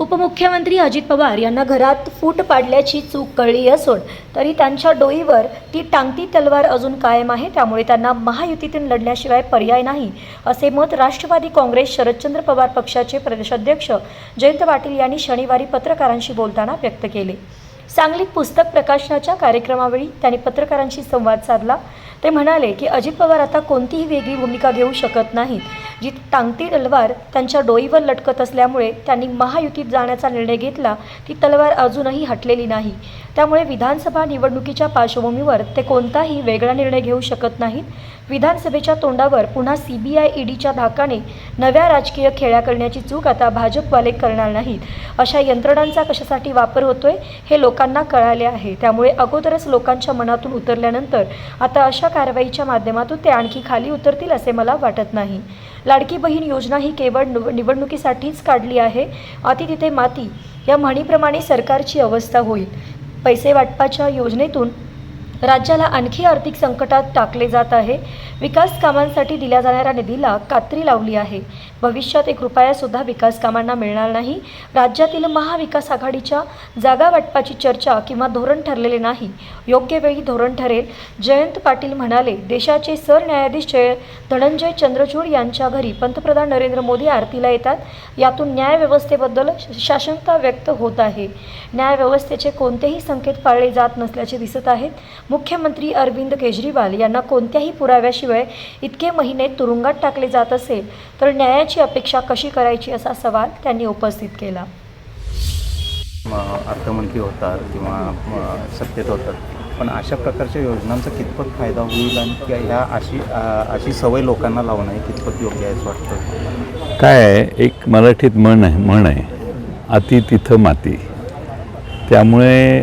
उपमुख्यमंत्री अजित पवार यांना घरात फूट पाडल्याची चूक कळली असून तरी त्यांच्या डोईवर ती टांगती तलवार अजून कायम आहे. त्यामुळे त्यांना महायुतीतून लढण्याशिवाय पर्याय नाही असे मत राष्ट्रवादी काँग्रेस शरदचंद्र पवार पक्षाचे प्रदेशाध्यक्ष जयंत पाटील यांनी शनिवारी पत्रकारांशी बोलताना व्यक्त केले. सांगलीत पुस्तक प्रकाशनाच्या कार्यक्रमावेळी त्यांनी पत्रकारांशी संवाद साधला. ते म्हणाले की अजित पवार आता कोणतीही वेगळी भूमिका घेऊ शकत नाहीत. जी टांगती तलवार त्यांच्या डोईवर लटकत असल्यामुळे त्यांनी महायुतीत जाण्याचा निर्णय घेतला ती तलवार अजूनही हटलेली नाही. त्यामुळे विधानसभा निवडणुकीच्या पार्श्वभूमीवर ते कोणताही वेगळा निर्णय घेऊ शकत नाहीत. विधानसभेच्या तोंडावर पुन्हा सी बी आय ईडीच्या धाकाने नव्या राजकीय खेळ्या करण्याची चूक आता भाजपवाले करणार नाहीत. अशा यंत्रणांचा कशासाठी वापर होतोय हे लोकांना कळाले आहे. त्यामुळे अगोदरच लोकांच्या मनातून उतरल्यानंतर आता अशा कारवाईच्या माध्यमातून ते आणखी खाली उतरतील असे मला वाटत नाही. लाडकी बहीण योजना ही केवळ निव निवडणुकीसाठीच काढली आहे. अति तिथे माती या म्हणीप्रमाणे सरकारची अवस्था होईल. पैसे वाटपाच्या योजनेतून राज्याला आणखी आर्थिक संकटात टाकले जात आहे. विकास कामांसाठी दिल्या जाणाऱ्या निधीला कात्री लावली आहे. भविष्यात एक रुपयासुद्धा विकास कामांना मिळणार नाही. राज्यातील महाविकास आघाडीच्या जागा वाटपाची चर्चा किंवा धोरण ठरलेले नाही. योग्य वेळी धोरण ठरेल. जयंत पाटील म्हणाले देशाचे सरन्यायाधीश जय धनंजय चंद्रचूड यांच्या घरी पंतप्रधान नरेंद्र मोदी आरतीला येतात. यातून न्यायव्यवस्थेबद्दल शासनता व्यक्त होत आहे. न्यायव्यवस्थेचे कोणतेही संकेत पाळले जात नसल्याचे दिसत आहेत. मुख्यमंत्री अरविंद केजरीवाल यांना कोणत्याही पुराव्याशिवाय इतके महिने तुरुंगात टाकले जात असेल तर न्यायाची अपेक्षा कशी करायची असा सवाल त्यांनी उपस्थित केला. अर्थमंत्री होतात किंवा सत्तेत होतात. पण अशा प्रकारच्या योजनांचा कितपत फायदा होईल आणि ह्या अशी अशी सवय लोकांना लावणं हे कितपत योग्य आहे असं वाटतं? काय आहे एक मराठीत म्हण आहे म्हण आहे अति तिथं माती. त्यामुळे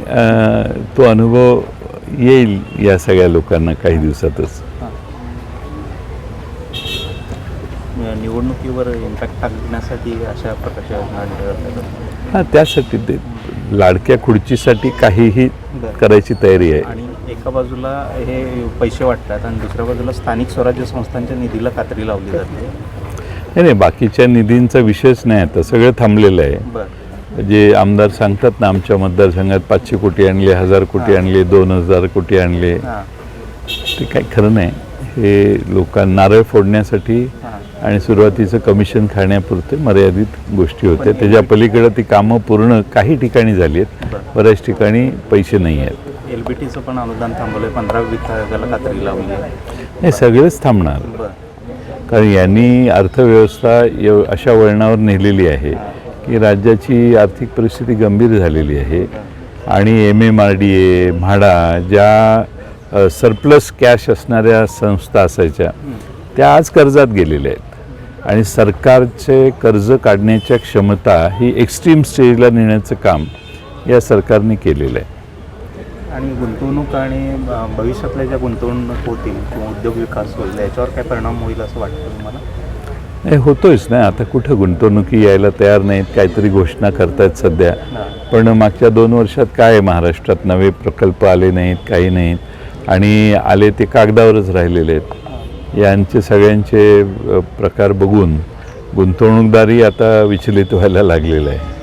तो अनुभव येईल या सगळ्या लोकांना काही दिवसातच. निवडणुकीवर इम्पॅक्ट टाकण्यासाठी अशा प्रकारच्या योजना हां त्यासाठी ते लाडक्या खुर्चीसाठी काहीही. करायची तयारी आहे. आणि एका बाजूला हे पैसे वाटतात आणि दुसऱ्या बाजूला स्थानिक स्वराज्य संस्थांच्या निधीला कात्री लावली जाते. नाही नाही बाकीच्या निधींचा विषयच नाही आता. सगळं थांबलेलं आहे. बरं. जे आमदार सांगतात ना आमच्या मतदारसंघात पाचशे कोटी आणले हजार कोटी. आणले दोन हजार कोटी आणले. ते काही खरं नाही. हे लोकांना नारळ फोडण्यासाठी आणि सुरुवातीचं कमिशन खाण्यापुरते मर्यादित गोष्टी होत्या. त्याच्या पलीकडे ती कामं पूर्ण काही ठिकाणी झाली आहेत. बऱ्याच ठिकाणी पैसे नाही आहेत. एल बी टीचं पण अनुदान थांबवलं आहे पंधरा विभागाला कात्री लावली आहे. हे सगळेच थांबणार. कारण यांनी अर्थव्यवस्था एव अशा वळणावर नेलेली आहे. की राज्याची आर्थिक परिस्थिती गंभीर झालेली आहे. आणि M M R D A MHADA ज्या सरप्लस कॅश असणाऱ्या संस्था असायच्या त्या आज कर्जात गेलेल्या आहेत. आणि सरकारचे कर्ज काढण्याच्या क्षमता ही एक्स्ट्रीम स्टेजला नेण्याचं काम या सरकारने केलेलं आहे. आणि गुंतवणूक आणि भविष्यातल्या ज्या गुंतवणूक होतील किंवा उद्योग विकास होईल याच्यावर काय परिणाम होईल असं वाटतं तुम्हाला? नाही होतोयच ना. आता कुठं गुंतवणुकी यायला तयार नाहीत काहीतरी घोषणा करतायत सध्या. पण मागच्या दोन वर्षात काय आहे महाराष्ट्रात नवे प्रकल्प आले नाहीत काही नाहीत. आणि आले ते कागदावरच राहिलेले आहेत. यांचे सगळ्यांचे प्रकार बघून गुंतवणूकदारही आता विचलित व्हायला लागलेलं आहे.